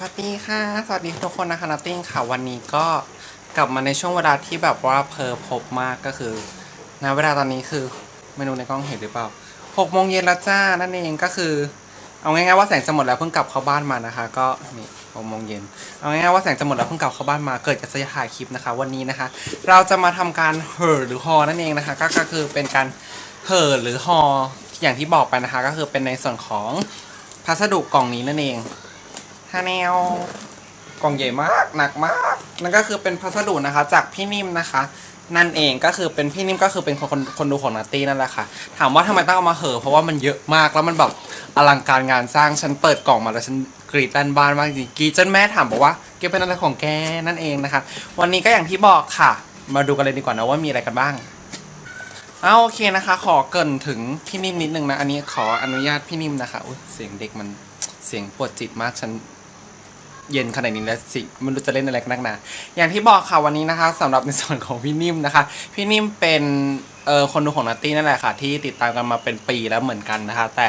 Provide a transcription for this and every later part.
สวัสดีค่ะ สวัสดีทุกคนนะคะนัตติ้งค่ะ วันนี้ก็กลับมาในช่วงเวลาที่แบบว่าเพอพบมากก็คือณเวลาตอนนี้คือไม่รู้ในกล้องเห็นหรือเปล่าหกโมงเย็นแล้วจ้านั่นเองก็คือ เอาง่ายๆว่าแสงจะหมดแล้วเพิ่งกลับเข้าบ้านมานะคะ ก็นี่หกโมงเย็นเอาง่ายๆว่าแสงจะหมดแล้วเพิ่งกลับเข้าบ้านมาเกิดจะจะถ่ายคลิปนะคะ วันนี้นะคะ เราจะมาทำการเห่อหรือฮอนั่นเองนะคะก็ก็คือเป็นการเห่อหรือฮออย่างที่บอกไปนะคะ ก็คือเป็นในส่วนของพัสดุกล่องนี้นั่นเอง ฮาแนวกล่องใหญ่มากหนักมาก นั่นก็คือเป็นพัสดุนะคะ จากพี่นิ่มนะคะ นั่นเองก็คือเป็นพี่นิ่มก็คือเป็นคนคนคนดูของนัตตี้นั่นแหละค่ะ ถามว่าทำไมต้องเอามาเหอะเพราะว่ามันเยอะมากแล้วมันแบบอลังการงานสร้างฉันเปิดกล่องมาแล้วฉันกรีดด้านบ้านมากจริงกรีดจนแม่ถามบอกว่าแกเป็นอะไรของแกนั่นเองนะคะ วันนี้ก็อย่างที่บอกค่ะ มาดูกันเลยดีกว่านะว่ามีอะไรกันบ้างเอาโอเคนะคะ ขอเกินถึงพี่นิ่มนิดนึงนะ อันนี้ขออนุญาตพี่นิ่มนะคะอุ๊ยเสียงเด็กมันเสียงปวดจิตมากฉัน เย็นขนาดนี้แล้วสิไม่รู้จะเล่นอะไรกันนักหนาอย่างที่บอกค่ะวันนี้นะคะสำหรับในส่วนของพี่นิ่มนะคะ พี่นิ่มเป็นเออคนดูของนัตตี้นั่นแหละค่ะ ที่ติดตามกันมาเป็นปีแล้วเหมือนกันนะคะ แต่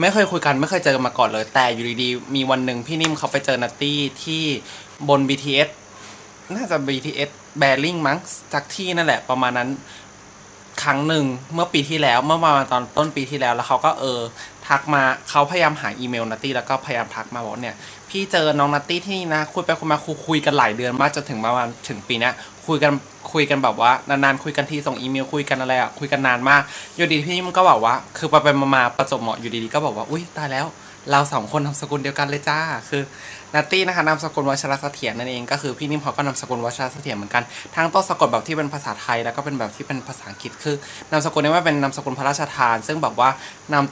ไม่เคยคุยกันไม่เคยเจอกันมาก่อนเลย แต่อยู่ดีๆมีวันหนึ่งพี่นิ่มเขาไปเจอนัตตี้ที่บน BTS น่าจะ BTS แบริ่งมั้งจากที่นั่นแหละประมาณนั้นครั้งหนึ่งเมื่อปีที่แล้วเมื่อมาตอนต้นปีที่แล้วแล้วเขาก็เออ ทักมาเขาพยายามหาอีเมลนัตตี้แล้วก็พยายามทักมาบอกเนี่ยพี่เจอน้องนัตตี้ที่นี่นะคุยไปคุยมาคุยคุยกันหลายเดือนมากจนถึงประมาณถึงปีนี้คุยกันคุยกันแบบว่านานๆคุยกันทีส่งอีเมลคุยกันอะไรอะคุยกันนานมาก อยู่ดีพี่มันก็บอกว่า คือไปไปมามาประจบเหมาะอยู่ดีๆก็บอกว่าอุ้ยตายแล้ว เราสองคนนามสกุลเดียวกันเลยจ้าคือนัตตี้นะคะนามสกุลวัชรเสถียรนั่นเองก็คือพี่นิ่มเขาก็นามสกุลวัชรเสถียรเหมือนกันทั้งต้นสะกดแบบที่เป็นภาษาไทยแล้วก็เป็นแบบที่เป็นภาษาอังกฤษคือนามสกุลนี้ว่าเป็นนามสกุลพระราชทาน ซึ่งแบบว่านาม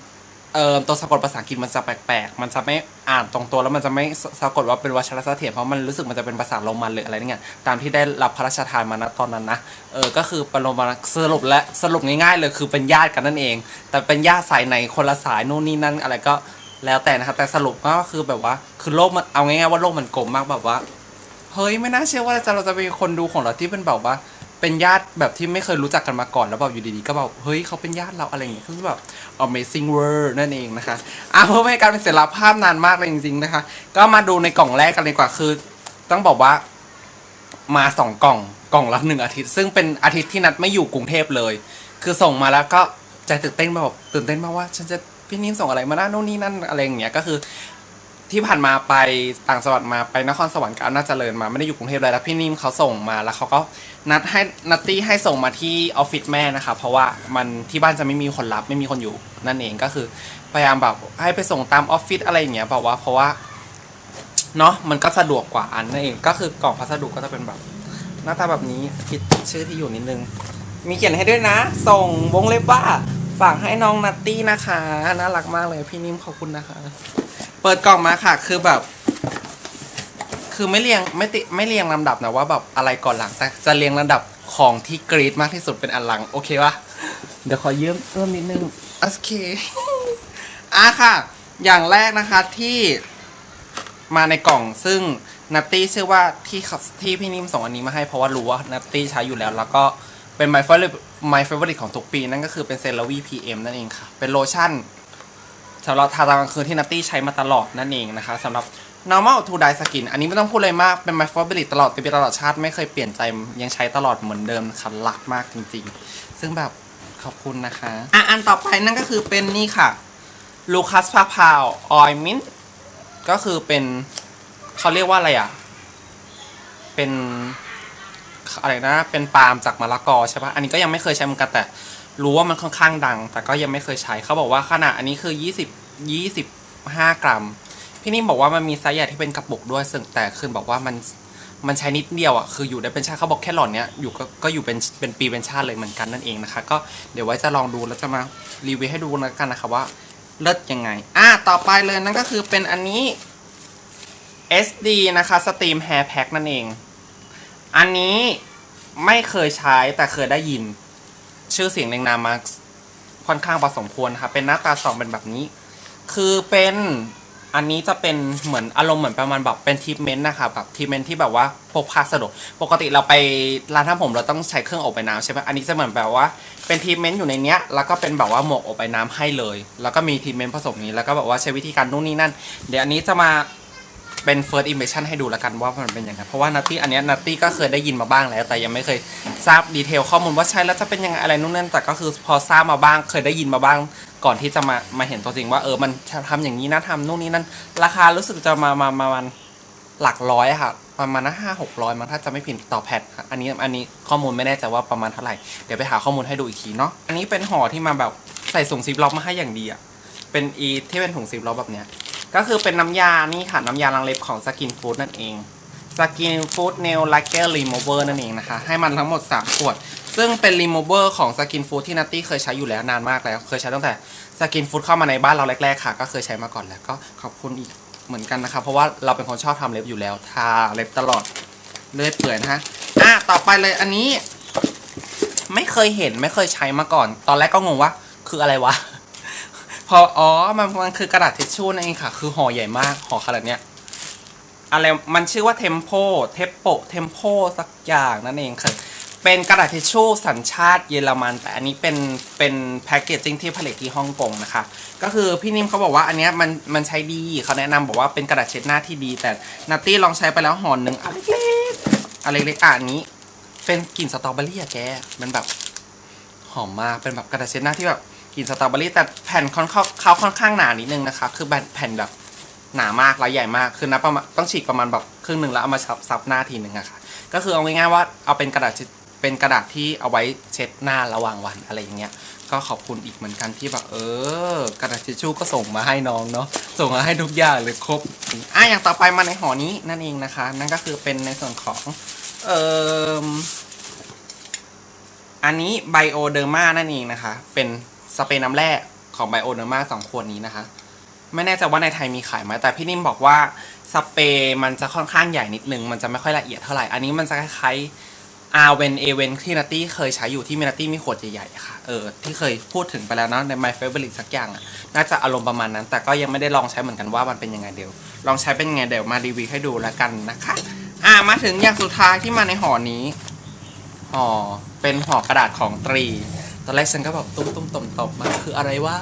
เอ่อตัวสะกดภาษาอังกฤษมันจะแปลกๆ มันจะไม่อ่านตรงตัวแล้วมันจะไม่สะกดว่าเป็นวัชรเสถียรเพราะมันรู้สึกมันจะเป็นภาษาโรมันหรืออะไรนี่ไงตามที่ได้รับพระราชทานมาณตอนนั้นนะเออก็คือเป็นโรมันสรุปและสรุปง่ายๆเลยคือเป็นญาติกันนั่นเอง แต่เป็นญาติสายไหนคนละสายนู่นนี่นั่นอะไรก็แล้วแต่นะครับแต่สรุปก็คือแบบว่าคือโลกมันเอาง่ายๆว่าโลกมันกลมมากแบบว่าเฮ้ยไม่น่าเชื่อว่าเราจะมีคนดูของเราที่เป็นแบบว่า เป็นญาติแบบที่ไม่เคยรู้จักกันมาก่อนแล้วแบบอยู่ดีๆก็แบบเฮ้ยเขาเป็นญาติเราอะไรอย่างเงี้ยคือแบบ amazing world นั่นเองนะคะอะเพื่อไม่ให้การเป็นเสียภาพนานมากเลยจริงๆนะคะ ก็มาดูในกล่องแรกกันเลยดีกว่าคือ ต้องบอกว่ามาสองกล่องกล่องละหนึ่งอาทิตย์ ซึ่งเป็นอาทิตย์ที่นัดไม่อยู่กรุงเทพเลย คือส่งมาแล้วก็ใจตื่นเต้นแบบตื่นเต้นมากว่า ฉันจะพี่นิ่มส่งอะไรมาหน้าโน่นนี่นั่นอะไรอย่างเงี้ยก็คือ ที่ผ่านมาไปต่างจังหวัดมาไปนครสวรรค์กับอำนาจเจริญมาไม่ได้อยู่กรุงเทพเลยแล้วพี่นิ่มเขาส่งมาแล้วเขาก็นัดให้นัตตี้ให้ส่งมาที่ออฟฟิศแม่นะคะเพราะว่ามันที่บ้านจะไม่มีคนรับไม่มีคนอยู่นั่นเองก็คือพยายามแบบให้ไปส่งตามออฟฟิศอะไรอย่างเงี้ยบอกว่าเพราะว่าเนาะมันก็สะดวกกว่าอันนั่นเองก็คือกล่องพัสดุก็จะเป็นแบบ หน้าตาแบบนี้คิดชื่อที่อยู่นิดนึง มีเขียนให้ด้วยนะ ส่งวงเล็บว่าฝากให้น้องนัตตี้นะคะน่ารักมากเลยพี่นิ่มขอบคุณนะคะ เปิดกล่องมาค่ะ คือแบบ คือไม่เรียงไม่ติไม่เรียงลำดับนะว่าแบบอะไรก่อนหลังแต่จะเรียงลำดับของที่กรีดมากที่สุดเป็นอันหลัง โอเคปะเดี๋ยวขอเยิ่มเพิ่มนิดนึงโอเคอะค่ะ อย่างแรกนะคะที่มาในกล่องซึ่งนัตตี้เชื่อว่าที่ที่พี่นิ่มส่งอันนี้มาให้เพราะว่ารู้ว่านัตตี้ใช้อยู่แล้ว แล้วก็เป็น my favorite my favorite ของทุกปี นั่นก็คือเป็นเซราวี PM นั่นเองค่ะ เป็นโลชั่น สำหรับทาตอนกลางคืนที่นัตตี้ใช้มาตลอดนั่นเองนะคะสำหรับ normal to dye skin อันนี้ไม่ต้องพูดเลยมากเป็น my favorite ตลอดปีตลอดชาติไม่เคยเปลี่ยนใจยังใช้ตลอดเหมือนเดิมค่ะรักมากจริงๆ ซึ่งแบบขอบคุณนะคะ อะ อันต่อไปนั่นก็คือเป็นนี่ค่ะ Lucas p a p a l Ointment ก็คือเป็นเขาเรียกว่าอะไรอะ เป็นอะไรนะ เป็นปาล์มจากมะละกอใช่ปะอันนี้ก็ยังไม่เคยใช้เหมือนกันแต่ รู้ว่ามันค่อนข้างดัง แต่ก็ยังไม่เคยใช้เขาบอกว่าขนาดอันนี้คือ 20 25 กรัม พี่นิ่มบอกว่ามันมีไซส์ใหญ่ที่เป็นกระปุกด้วยซึ่งแต่คือบอกว่ามันมันใช้นิดเดียวอะคืออยู่ได้เป็นชาติเขาบอกแค่หลอดเนี้ยอยู่ก็ก็อยู่เป็นเป็นปีเป็นชาติเลยเหมือนกันนั่นเองนะคะ ก็เดี๋ยวไว้จะลองดูแล้วจะมารีวิวให้ดูแล้วกันนะคะว่าเลิศยังไง อะต่อไปเลยนั่นก็คือเป็นอันนี้ SD นะคะ Steam Hair Pack นั่นเอง อันนี้ไม่เคยใช้แต่เคยได้ยิน ชื่อเสียงเรียงนามมาค่อนข้างพอสมควรนะคะเป็นหน้าตาสองเป็นแบบนี้ คือเป็นอันนี้จะเป็นเหมือนอารมณ์เหมือนประมาณแบบเป็นทีเมนต์นะคะแบบทีเมนต์ที่แบบว่าพกพาสะดวกปกติเราไปร้านทำผมเราต้องใช้เครื่องอบไอน้ำใช่ไหมอันนี้จะเหมือนแบบว่าเป็นทีเมนต์อยู่ในเนี้ยแล้วก็เป็นแบบว่าหมวกอบไอน้ำให้เลย แล้วก็มีทีเมนต์ผสมนี้แล้วก็แบบว่าใช้วิธีการนู่นนี่นั่น เดี๋ยวอันนี้จะมา เป็น first impression ให้ดูแล้วกันว่ามันเป็นยังไงเพราะว่านัตตี้อันเนี้ยนัตตี้ก็เคยได้ยินมาบ้างแล้ว แต่ยังไม่เคยทราบดีเทลข้อมูลว่าใช้แล้วจะเป็นยังไงอะไรนู่นนั่นแต่ก็คือพอทราบมาบ้างเคยได้ยินมาบ้าง ก่อนที่จะมามาเห็นตัวจริงว่าเออมันทำอย่างนี้นะทำนู่นนี่นั่นราคารู้สึกจะมามามามันหลักร้อยอะค่ะประมาณห้าหกร้อยมั้งถ้าจะไม่ผิดต่อแพทอันนี้อันนี้ข้อมูลไม่แน่ใจว่าประมาณเท่าไหร่เดี๋ยวไปหาข้อมูลให้ดูอีกทีเนาะอันนี้เป็นห่อที่มาแบบใส่ส่งซิปล็อกมาให้อย่างดีอะเป็นอีที่เป็นถุงซิปล็อกแบบเนี้ย ก็คือเป็นน้ำยานี่ค่ะ น้ำยาล้างเล็บของ Skin Food นั่นเอง Skin Food Nail Lacquer Remover นั่นเองนะคะ ให้มันทั้งหมด 3 ขวด ซึ่งเป็น Remover ของ Skin Food ที่นัตตี้เคยใช้อยู่แล้วนานมากแล้ว เคยใช้ตั้งแต่ Skin Food เข้ามาในบ้านเราแรกๆค่ะ ก็เคยใช้มาก่อนแล้วก็ขอบคุณอีกเหมือนกันนะคะ เพราะว่าเราเป็นคนชอบทำเล็บอยู่แล้ว ทาเล็บตลอดเลยเปื่อยนะฮะอะต่อไปเลยอันนี้ ไม่เคยเห็นไม่เคยใช้มาก่อน ตอนแรกก็งงว่า คืออะไรวะ ออ๋อมันมันคือกระดาษทิชชู่นั่นเองค่ะ คือห่อใหญ่มากห่อขนาดเนี้ยอะไรมันชื่อว่าเทมโ o เทปโปเทมโ o สักอย่างนั่นเองค่ะเป็นกระดาษทิชชู่สัญชาติเยอรมัน แต่อันนี้เป็นเป็นแพคเกจจิ้งที่ผลิตที่ฮ่องกงนะคะ ก็คือพี่นิ่มเขาบอกว่าอันเนี้ยมันมันใช้ดีเขาแนะนำบอกว่าเป็นกระดาษเช็ดหน้าที่ดี แต่นัตตี้ลองใช้ไปแล้วห่อหนึ่งอันเล็กๆอันเล็กอะอันนี้ เป็นกลิ่นสตรอเบอรี่อะแกมันแบบหอมมากเป็นแบบกระดาษเช็ดหน้าที่แบบ กลิ่นสตรอเบอรี่แต่แผ่นค่อนข้างเขาค่อนข้างหนานิดนึงนะคะ คือแผ่นแบบหนามากและใหญ่มากคือนับประมาณต้องฉีกประมาณแบบครึ่งหนึ่งแล้วเอามาซับซับหน้าทีหนึ่งอะค่ะ ก็คือเอาง่ายๆว่าเอาเป็นกระดาษเป็นกระดาษที่เอาไว้เช็ดหน้าระหว่างวันอะไรอย่างเงี้ย ก็ขอบคุณอีกเหมือนกันที่แบบเออ กระดาษทิชชู่ก็ส่งมาให้น้องเนาะส่งมาให้ทุกอย่างเลยครบอะอย่างต่อไปมาในห่อนี้นั่นเองนะคะ นั่นก็คือเป็นในส่วนของเอออันนี้ไบโอเดอร์มานั่นเองนะคะ เป็น สเปรย์น้ำแร่ของไบโอเดอร์มาสองขวดนี้นะคะ ไม่แน่ใจว่าในไทยมีขายไหมแต่พี่นิ่มบอกว่าสเปรย์มันจะค่อนข้างใหญ่นิดนึง มันจะไม่ค่อยละเอียดเท่าไหร่ อันนี้มันจะคล้ายๆอาเวนเอเวนที่นัตตี้เคยใช้อยู่ที่มินัตตี้มีขวดใหญ่ๆค่ะเออที่เคยพูดถึงไปแล้วเนาะใน My Favorite สักอย่างอะน่าจะอารมณ์ประมาณนั้น แต่ก็ยังไม่ได้ลองใช้เหมือนกันว่ามันเป็นยังไงเดี๋ยว ลองใช้เป็นยังไงเดี๋ยวมารีวิวให้ดูแล้วกันนะคะ อะมาถึงอย่างสุดท้ายที่มาในห่อนี้ห่อเป็นห่อกระดาษของตรี ตอนแรกฉันก็แบบตุ้มตุ้มต่อมต่อมมันคืออะไรวะ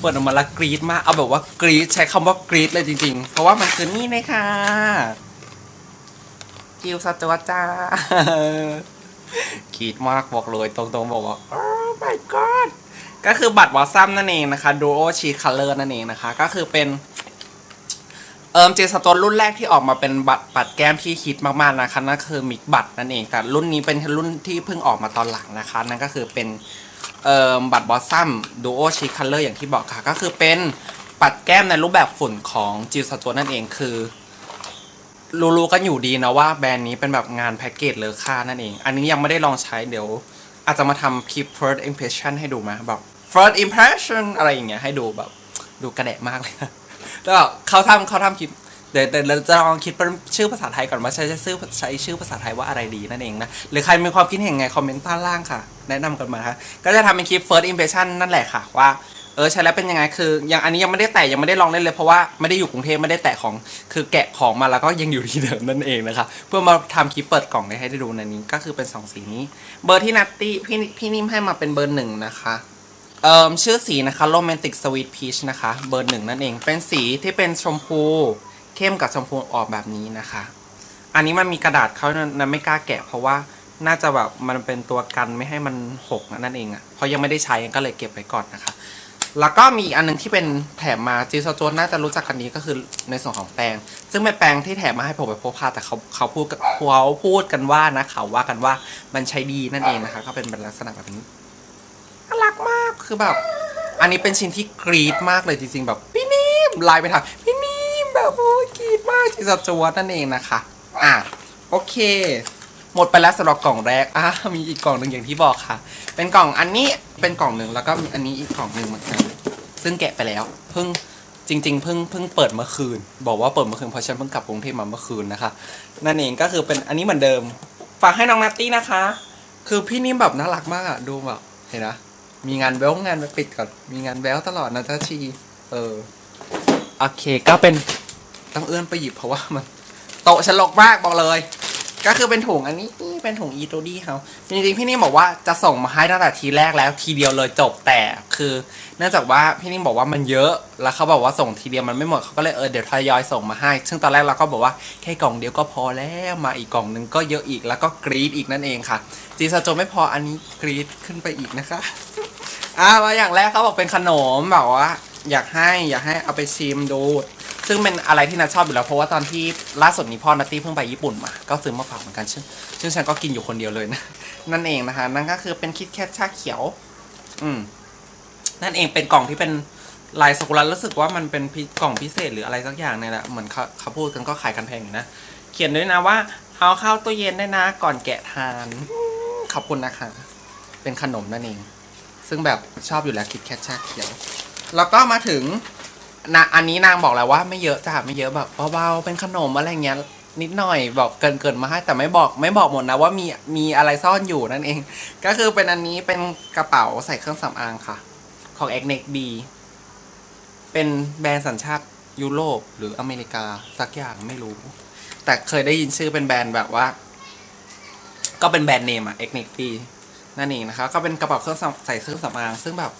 เปิดออกมาและกรี๊ดมากเอาแบบว่ากรี๊ดใช้คำว่ากรี๊ดเลยจริง ๆ เพราะว่ามันคือนี่เลยค่ะกิวสจวตจ้ากรี๊ดมากบอกเลยตรงๆบอกว่า oh my god ก็คือบัตรวอซัมนั่นเองนะคะ Duo Cheat Color นั่นเองนะคะ ก็คือเป็น เอิมเจสโตนรุ่นแรกที่ออกมาเป็นบัตรปัดแก้มที่ฮิตมากๆนะคะนั่นคือมิกบัตรนั่นเองแต่รุ่นนี้เป็นรุ่นที่เพิ่งออกมาตอนหลังนะคะ นั่นก็คือเป็นเอิมบัตรบอสซัมดูโอชิคัลเลอร์อย่างที่บอกค่ะ ก็คือเป็นปัดแก้มในรูปแบบฝุ่นของจิสโตนนั่นเองคือรู้ๆกันอยู่ดีนะว่าแบรนด์นี้เป็นแบบงานแพ็กเกจเลอค่านั่นเอง อันนี้ยังไม่ได้ลองใช้เดี๋ยว อาจจะมาทำคลิป first impression ให้ดูไหมแบบ first impression อะไรอย่างเงี้ยให้ดูแบบดูกระแดะมากเลยนะ แล้วแบบเขาทำเขาทำคลิปเดี๋ยวเดี๋ยวเราจะลองคิดเป็นชื่อภาษาไทยก่อนว่าใช้ชื่อใช้ชื่อภาษาไทยว่าอะไรดีนั่นเองนะ หรือใครมีความคิดเห็นไง คอมเมนต์ใต้ล่างค่ะ แนะนำกันมาคะก็จะทำเป็นคลิป first impression นั่นแหละค่ะว่า เออใช้แล้วเป็นยังไงคือยังอันนี้ยังไม่ได้แตะยังไม่ได้ลองเล่นเลยเพราะว่าไม่ได้อยู่กรุงเทพไม่ได้แตะของ คือแกะของมาแล้วก็ยังอยู่ที่เดิมนั่นเองนะคะเพื่อมาทำคลิปเปิดกล่องให้ได้ดูในนี้ก็คือเป็นสองสีนี้ เบอร์ที่นัตตี้พี่พี่นิ่มให้มาเป็นเบอร์หนึ่งนะคะ เอ่อชื่อสีนะคะ Romantic Sweet Peach นะคะ เบอร์หนึ่งนั่นเอง เป็นสีที่เป็นชมพูเข้มกับชมพูออกแบบนี้นะคะ อันนี้มันมีกระดาษเขานั้นไม่กล้าแกะ เพราะว่าน่าจะแบบมันเป็นตัวกันไม่ให้มันหกนั่นเองอะ่ะเพราะยังไม่ได้ใช้ก็เลยเก็บไว้ก่อนนะคะ แล้วก็มีอันหนึงที่เป็นแถมมาจิซโจนน่าจะรู้จักกันนี้ก็คือในส่วนของแปรงซึ่งเป็นแปรงที่แถมมาให้ผมไปพกพาแต่เขาเขาพูดเขาพูดกันว่านะเขาว่ากันว่ามันใช้ดีนั่นเองนะคะ ก็เป็นลักษณะแบบนี้ คือแบบ อันนี้เป็นชิ้นที่กรี๊ดมากเลยจริงๆ แบบพี่นิ่มไลน์ไปทางพี่นิ่มแบบโอ้ยกรี๊ดมากที่สจวตนั่นเองนะคะ อะโอเค หมดไปแล้วสำหรับกล่องแรกอะมีอีกกล่องหนึ่งอย่างที่บอกค่ะ เป็นกล่องอันนี้เป็นกล่องหนึ่งแล้วก็อันนี้อีกกล่องหนึ่งเหมือนกันซึ่งแกะไปแล้วเพิ่งจริงๆเพิ่งเพิ่งเปิดเมื่อคืน บอกว่าเปิดเมื่อคืนเพราะฉันเพิ่งกลับกรุงเทพมาเมื่อคืนนะคะ นั่นเองก็คือเป็นอันนี้เหมือนเดิม ฝากให้น้องนัตตี้นะคะ คือพี่นิ่มแบบน่ารักมากอะดูแบบเห็นนะ มีงานแววงานไปปิดก่อน มีงานแววตลอดนะจ๊ะชี เออ โอเคก็เป็นต้องเอื้อนไปหยิบเพราะว่ามันโต๊ะฉันลกมากบอกเลย ก็คือเป็นถุงอันนี้เป็นถุงอีตูดี้เขาจริงๆพี่นิ่มบอกว่าจะส่งมาให้ตั้งแต่ทีแรกแล้วทีเดียวเลยจบแต่คือ เนื่องจากว่าพี่นิ่มบอกว่ามันเยอะ แล้วเขาบอกว่าส่งทีเดียวมันไม่หมดเขาก็เลยเออเดี๋ยวทยอยส่งมาให้ ซึ่งตอนแรกเราก็บอกว่าแค่กล่องเดียวก็พอแล้วมาอีกกล่องหนึงก็เยอะอีกแล้วก็กรีดอีกนั่นเองค่ะ จีซาโจไม่พออันนี้กรีดขึ้นไปอีกนะคะอ่ามาอย่างแรกเขาบอกเป็นขนมแบบว่า อยากให้อยากให้เอาไปชิมดู ซึ่งเป็นอะไรที่นัทชอบอยู่แล้ว เพราะว่าตอนที่ล่าสุดนี้พ่อนัตตี้เพิ่งไปญี่ปุ่นมา ก็ซื้อมาฝากเหมือนกันซึ่งซึ่งฉันก็กินอยู่คนเดียวเลยนะ นั่นเองนะคะ นั่นก็คือเป็นคิดแคทชาเขียว อืม นั่นเองเป็นกล่องที่เป็นลายสกุลรู้สึกว่ามันเป็นกล่องพิเศษหรืออะไรสักอย่างเนี่ยแหละ เหมือนเขาเขาพูดกันก็ขายกันแพงอยู่นะ เขียนด้วยนะว่า เอาเข้าตู้เย็นได้นะ ก่อนแกะทาน ขอบคุณนะคะ เป็นขนมนั่นเอง ซึ่งแบบชอบอยู่แล้วคิดแคทชาเขียว แล้วก็มาถึง นะอันนี้นางบอกแล้วว่าไม่เยอะจ้ะไม่เยอะแบบเบาๆเป็นขนมอะไรเงี้ยนิดหน่อยบอกเกินเกินๆมาให้แต่ไม่บอกไม่บอกหมดนะว่ามีมีอะไรซ่อนอยู่นั่นเอง ก็คือเป็นอันนี้เป็นกระเป๋าใส่เครื่องสำอางค่ะ ของ e x n e x B เป็นแบรนด์สัญชาติยุโรปหรืออเมริกาสักอย่างไม่รู้ แต่เคยได้ยินชื่อเป็นแบรนด์แบบว่า ก็เป็นแบรนด์เนมอะ e x n e x B นั่นเองนะคะ ก็เป็นกระเป๋าเครื่องใส่เครื่องสำอางซึ่งแบบ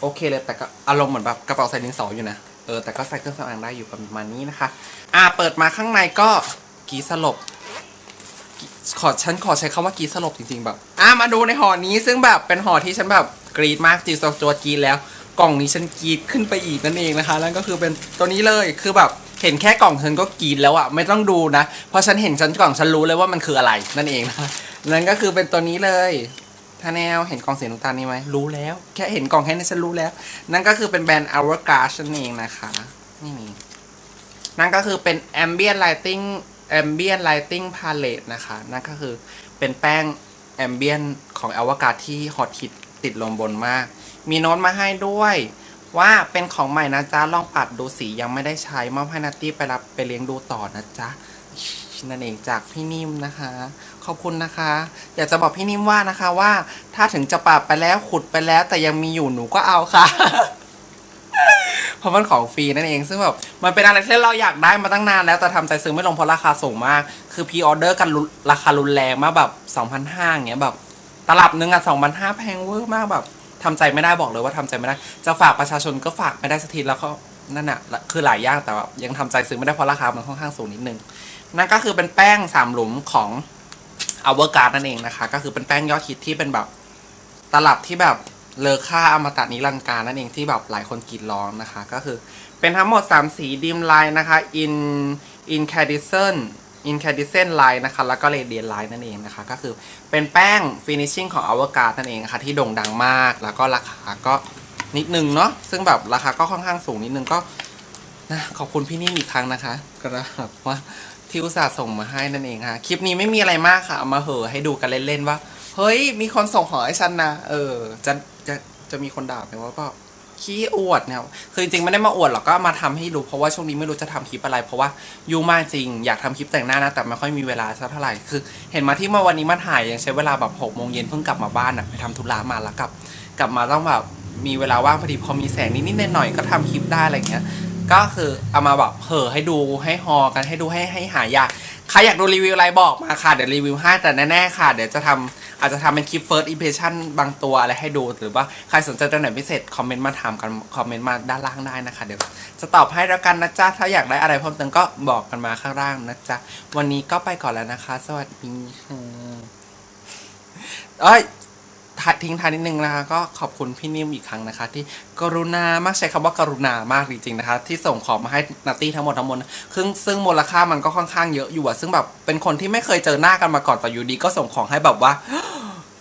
โอเคเลย แต่ก็อารมณ์เหมือนแบบกระเป๋าใส่ดินสออยู่นะ เออ แต่ก็ใส่เครื่องสำอางได้อยู่ประมาณนี้นะคะ อ่า เปิดมาข้างในก็กีสลบ ขอฉันขอใช้คำว่ากีสลบจริงๆแบบ อ่ามาดูในห่อนี้ซึ่งแบบเป็นห่อที่ฉันแบบกรีดมากจีสตัวกรีดแล้ว กล่องนี้ฉันกรีดขึ้นไปอีกนั่นเองนะคะนั่นก็คือเป็นตัวนี้เลย คือแบบเห็นแค่กล่องฉันก็กรีดแล้วอะไม่ต้องดูนะ เพราะฉันเห็นฉันกล่องฉันรู้เลยว่ามันคืออะไรนั่นเองนะคะนั่นก็คือเป็นตัวนี้เลย ถ้าแนวเห็นกล่องสีน้ำตาลนี้ไหมรู้แล้ว แค่เห็นกล่องแค่นี้ฉันรู้แล้ว นั่นก็คือเป็นแบรนด์ Hourglass นั่นเองนะคะนี่มีนั่นก็คือเป็น Ambient Lighting Ambient Lighting Palette นะคะ นั่นก็คือเป็นแป้ง Ambient ของ Hourglass ที่ฮอตฮิตติดลมบนมาก มีโน้ตมาให้ด้วยว่าเป็นของใหม่นะจ๊ะ ลองปัดดูสียังไม่ได้ใช้มอบให้นัตตี้ไปรับไปเลี้ยงดูต่อนะจ๊ะ นั่นเองจากพี่นิ่มนะคะ ขอบคุณนะคะ อยากจะบอกพี่นิ่มว่านะคะว่า ถ้าถึงจะปรับไปแล้วขุดไปแล้ว แต่ยังมีอยู่หนูก็เอาค่ะ เพราะมันของฟรีนั่นเอง ซึ่งแบบมันเป็นอะไรที่เราอยากได้มาตั้งนานแล้วแต่ทำใจซื้อไม่ลงเพราะราคาสูงมาก คือพีออเดอร์กันราคารุนแรงมากแบบ2,500อย่าเงี้ยแบบตลับหนึงอะ2,500แพงเวอร์มากแบบทำใจไม่ได้บอกเลยว่าทำใจไม่ได้ จะฝากประชาชนก็ฝากไม่ได้สักทีแล้วก็ นั่นน่ะคือหลายอย่างแต่แบบยังทำใจซื้อไม่ได้เพราะราคามันค่อนข้างสูงนิดนึงนั่นก็คือเป็นแป้งสามหลุมของอเวอร์การ์ดนั่นเองนะคะ ก็คือเป็นแป้งยอดฮิตที่เป็นแบบตลับที่แบบเลอค่าอมตะนิรันดร์การนั่นเองที่แบบหลายคนกรีดร้องนะคะ ก็คือเป็นทั้งหมด 3 สีดิมไลน์นะคะ in incandescent incandescent line นะคะแล้วก็ radiant line นั่นเองนะคะ ก็คือเป็นแป้ง finishing ของ Hourglass นั่นเองนะคะที่โด่งดังมาก แล้วก็ราคาก็ นิดนึงเนาะซึ่งแบบราคาก็ค่อนข้างสูงนิดนึงก็นะขอบคุณพี่นิ่มอีกครั้งนะคะกระหับว่าที่อุตส่าห์ส่งมาให้นั่นเองค่ะ คลิปนี้ไม่มีอะไรมากค่ะเอามาเหอให้ดูกันเล่นๆว่า เฮ้ย มีคนส่งของให้ฉันนะ เออ จะจะจะมีคนด่าไหมว่าก็ขี้อวดเนี่ย คือจริงๆไม่ได้มาอวดหรอกก็มาทำให้ดูเพราะว่าช่วงนี้ไม่รู้จะทำคลิปอะไร เพราะว่ายุ่งมากจริง อยากทำคลิปแต่งหน้านะแต่ไม่ค่อยมีเวลาสักเท่าไหร่ คือ เห็นมาที่มาวันนี้มาถ่ายยังใช้เวลาแบบหกโมงเย็นเพิ่งกลับมาบ้านอะไปทำธุระมาแล้วกลับ กลับมาต้องแบบ มีเวลาว่างพอดีพอมีแสงนิดๆหน่อยๆก็ทำคลิปได้อะไรเงี้ย ก็คือเอามาแบบเห่อให้ดูให้ฮอกันให้ดูให้ให้หายากใครอยากดูรีวิวอะไรบอกมาค่ะ เดี๋ยวรีวิวให้แต่แน่ๆค่ะ เดี๋ยวจะทำอาจจะทำเป็นคลิป first impression บางตัวอะไรให้ดู หรือว่าใครสนใจตัวไหนพิเศษคอมเมนต์มาถามกันคอมเมนต์มาด้านล่างได้นะคะ เดี๋ยวจะตอบให้แล้วกันนะจ๊ะ ถ้าอยากได้อะไรเพิ่มเติมก็บอกกันมาข้างล่างนะจ๊ะ วันนี้ก็ไปก่อนแล้วนะคะ สวัสดีค่ะเอ้ย ทิ้งท้ายนิดนึงนะคะก็ขอบคุณพี่นิ่มอีกครั้งนะคะ ที่กรุณามากใช้คำว่ากรุณามากจริงๆนะคะ ที่ส่งของมาให้นัตตี้ทั้งหมดทั้งมวลซึ่งซึ่งมูลค่ามันก็ค่อนข้างเยอะอยู่อะซึ่งแบบเป็นคนที่ไม่เคยเจอหน้ากันมาก่อนแต่อยู่ดีก็ส่งของให้แบบว่า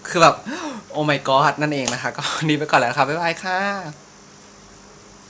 คือแบบโอ้ my god นั่นเองนะคะ ก็นี้ไปก่อนแล้วค่ะบ๊ายบายค่ะ